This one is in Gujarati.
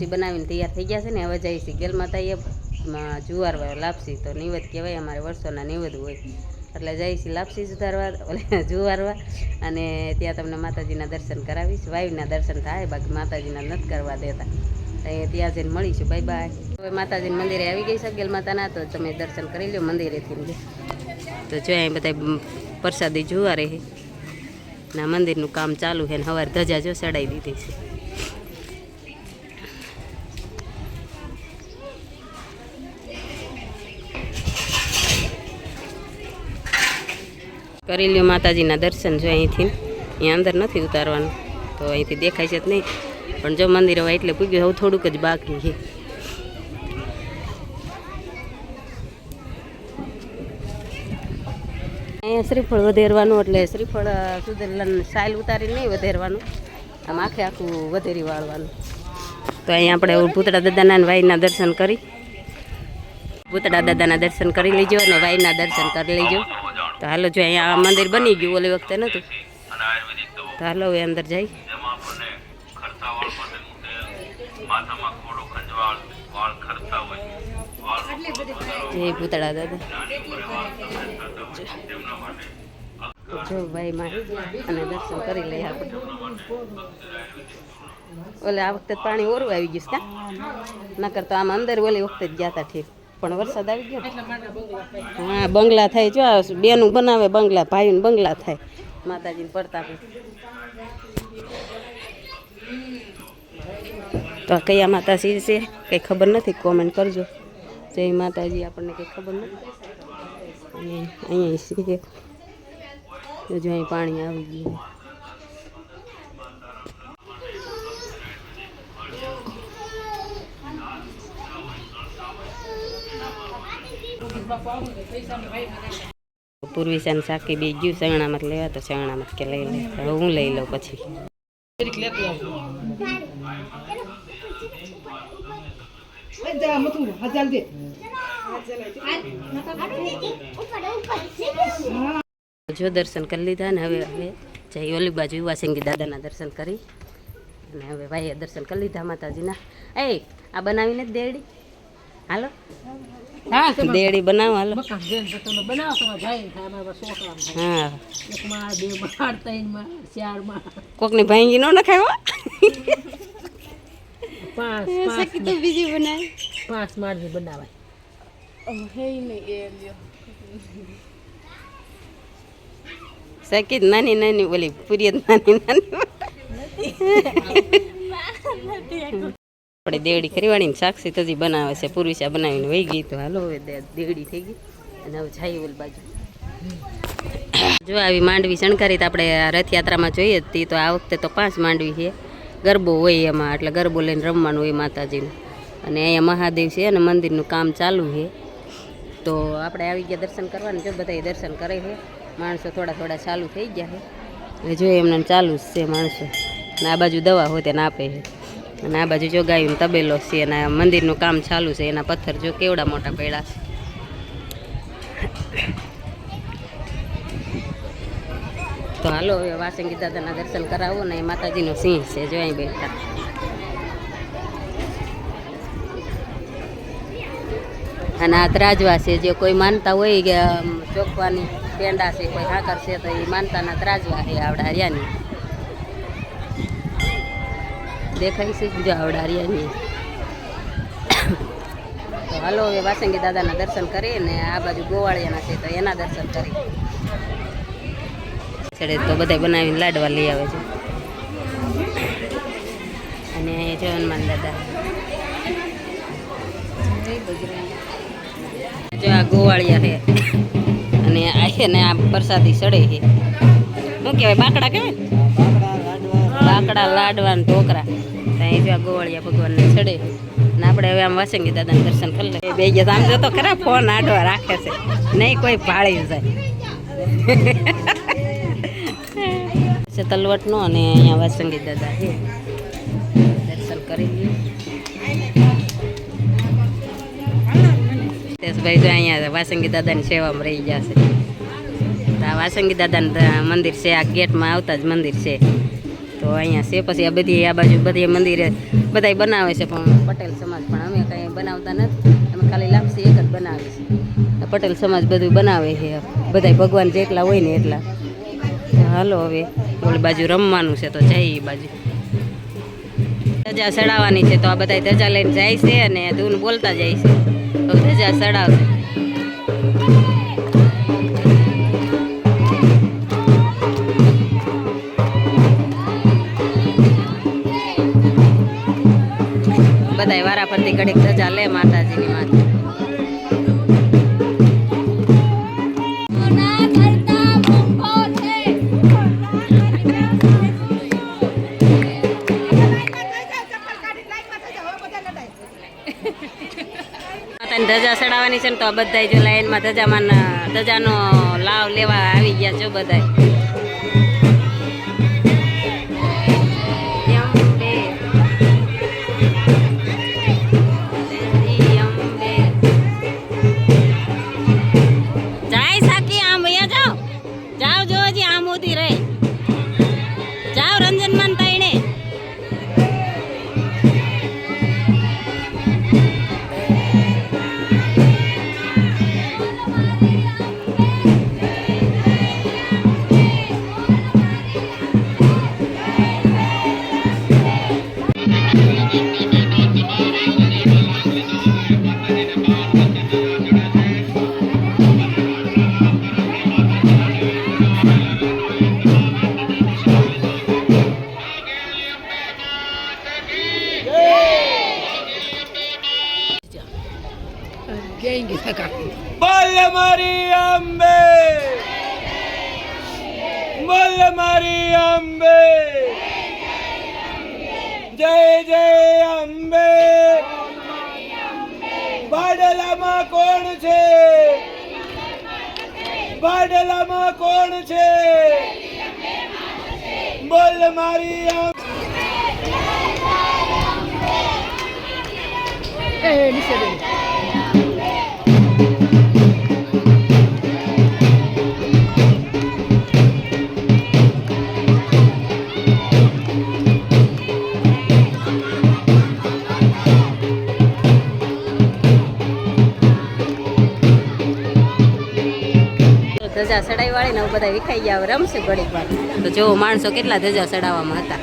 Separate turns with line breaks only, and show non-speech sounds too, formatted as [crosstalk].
લાપસી બનાવીને તૈયાર થઈ ગયા છે ને, હવે જઈશી છીએ ગેલ માતાએ જુવાર લાપસી, તો નિવેદ કહેવાય, અમારે વર્ષોના નિવેદ હોય. એટલે જઈશી લાપસી સુધારવા જુવારવા અને ત્યાં તમને માતાજીના દર્શન કરાવીશ. વાયુના દર્શન થાય, બાકી માતાજીના નથી કરવા દેતા. ત્યાં જઈને મળીશું. Bye bye. હવે માતાજીના મંદિરે આવી ગઈ છે ગેલ માતાના, તો તમે દર્શન કરી લો મંદિરેથી તો જો અહીં બધા પ્રસાદી જુવારે છે ના મંદિરનું કામ ચાલુ છે ને સવારે ધજા જો ચડાવી દીધી છે. કરી લ્યો માતાજીના દર્શન જો અહીંથી. અહીંયા અંદર નથી ઉતારવાનું. તો અહીંથી દેખાય છે જ નહીં. પણ જો મંદિર હોય એટલે પૂગ્યું. હવે થોડુંક જ બાકી છે. અહીંયા શ્રીફળ વધેરવાનું એટલે શ્રીફળ સુધેરવાનું સાયલ ઉતારી નહીં વધેરવાનું. આમ આખે આખું વધેરી વાળવાનું. તો અહીંયા આપણે ભૂતળા દાદાના વાઈના દર્શન કરી. ભૂતળા દાદાના દર્શન કરી લેજો અને વાઈના દર્શન કરી લેજો. તો હાલો જો અહીંયા આ મંદિર બની ગયું ઓલી વખતે નહોતું તો હાલો હવે અંદર જઈ
જેમાં આપણને ખર્ચા વાળ માટેનું તેલ માથામાં ખોડો ખંજવાળ વાળ ખરતા હોય વાળ
જય ભૂતળા દાદા.
તેમના માટે
જો ભાઈ માં અને દર્શન કરી લઈએ આપણે. ઓલે આ વખતે તો પાણી ઓરું આવી ગયું છે કા? નકર તો આમ અંદર ઓલી વખતે જ ગયા હતા ઠીક. પણ વરસાદ આવી ગયો. હા, બંગલા થાય, જો બેનું બનાવે બંગલા, ભાઈનું બંગલા થાય. માતાજીને પડતા તો કયા માતાજી છે? કંઈ ખબર નથી? કોમેન્ટ કરજો. જય માતાજી, આપણને કંઈ ખબર નથી? અને અહીંયા છે. જો અહીં પાણી આવી ગયું. પૂર્વિશાન સાકી બી ગયું શરણામાં લેવા તો શરણામાં કે લઈ લે. હું લઈ લઉં પછી. જો દર્શન કરી લીધા ને હવે હવે જઈ ઓલી બાજુ વાસંગી દાદાના દર્શન કરી. અને હવે ભાઈએ દર્શન કરી લીધા માતાજીના. એ, આ બનાવીને જ દેડી હાલો. દેડી બનાવો હાલો. હા. [laughs] કોકની ભાંગી નો નખાય પાંચ શકી તો બીજી બનાવી
પાંચ માળની બનાવાય.
જ નાની નાની ઓલી પૂરી નાની નાની. આપણે દેવડી ખરીવાડીને સાક્ષી તજી બનાવે છે પુરુષા બનાવીને વહી ગઈ તો હાલો હવે દેવડી થઈ ગઈ. અને હવે જાય બાજુ. જો આવી માંડવી શણગારી તો આપણે રથયાત્રામાં જોઈએ જ તી તો આ વખતે તો પાંચ માંડવી છે. ગરબો હોય એમાં, એટલે ગરબો લઈને રમવાનું હોય માતાજીનું. અને અહીંયા મહાદેવ છે અને મંદિરનું કામ ચાલુ છે. તો આપણે આવી ગયા દર્શન કરવાનું, જો બધા દર્શન કરે છે. માણસો થોડા થોડા ચાલુ થઈ ગયા છે. હવે જોઈએ એમને ચાલુ જ છે માણસો. ને આ બાજુ દવા હોય તેને આપે છે. અને આ બાજુ જો ગાયું તબેલો છે અને મંદિરનું કામ ચાલુ છે, એના પથ્થર જો કેવડા મોટા પડ્યા છે. તો હાલો, હવે વાસંગી દાદાના દર્શન કરાવો ને એ માતાજીનો સિંહ છે, જો અહીં બેઠા. અને આ ત્રાજવા છે, જે કોઈ માનતા હોય કે ચોખવાની પેંડા છે, કોઈ હાકર છે, તો એ માનતાના ત્રાજવા છે, આવડા હરિયાની. દેખાય છે. જો આવડા હરિયાની તો હાલો, હવે વાસંગી દાદાના દર્શન કરીએ ને આ બાજુ ગોવાળિયાના છે તો એના દર્શન કરી છેડે તો બધા બનાવીને લાડવા લઈ આવે છે. અને જો હનુમાન દાદા. જો આ ગોવાળિયા છે. અને આ છે ને આ પ્રસાદી સડે છે. શું કહેવાય? બાકડા કહેવાય ને? લાડવાના લાડવા ને ઢોકરા. તો અહીં જો ગોવાળિયા ભગવાનને ચડે. ને આપણે હવે આમ વાસંગી દાદાને દર્શન કરી લઈએ. બે ગયા આમ જતો ખરા ફોન આડવા રાખે છે. નહીં કોઈ ભાળી જાય. છે તલવટનો અને અહીંયા વાસંગી દાદા છે. દર્શન કરી ભાઈ જો અહીંયા વાસંગી દાદાની સેવામાં રહી ગયા છે. આ વાસંગી દાદાનું મંદિર છે. આ ગેટમાં આવતા જ મંદિર છે. અહીંયા છે, પછી આ બધી આ બાજુ બધી મંદિરે બધાય બનાવે છે, પણ પટેલ સમાજ પણ અમે કંઈ બનાવતા નથી. અમે ખાલી લાપસી એક જ બનાવીએ છીએ. પટેલ સમાજ બધું બનાવે છે, બધાય ભગવાન જેટલા હોય ને એટલા. હાલો હવે, ઓલી બાજુ રમવાનું છે તો જઈએ એ બાજુ. ધજા ચડાવવાની છે તો આ બધા ધજા લઈને જાય છે અને ધૂન બોલતા જાય છે. તો ધજા ચડાવશે બધાય વારા પરથી ઘડીક ધજા લે માતાજીની માથે ધજા ચડાવવાની છે ને તો બધા જો લાઈનમાં ધજામાં ધજાનો લાવ લેવા આવી ગયા છો બધા
મારી અંબે. બોલ મારી અંબે. જય જય અંબે. ભાડલામાં કોણ છે? ભાડલામાં કોણ છે? બોલ મારી અંબે.
તો ધજા ચડાવી વાળી ને બધા વિખાઈ ગયા રમશું ઘડીક વાર. તો જો માણસો કેટલા ધજા ચડાવવામાં હતા.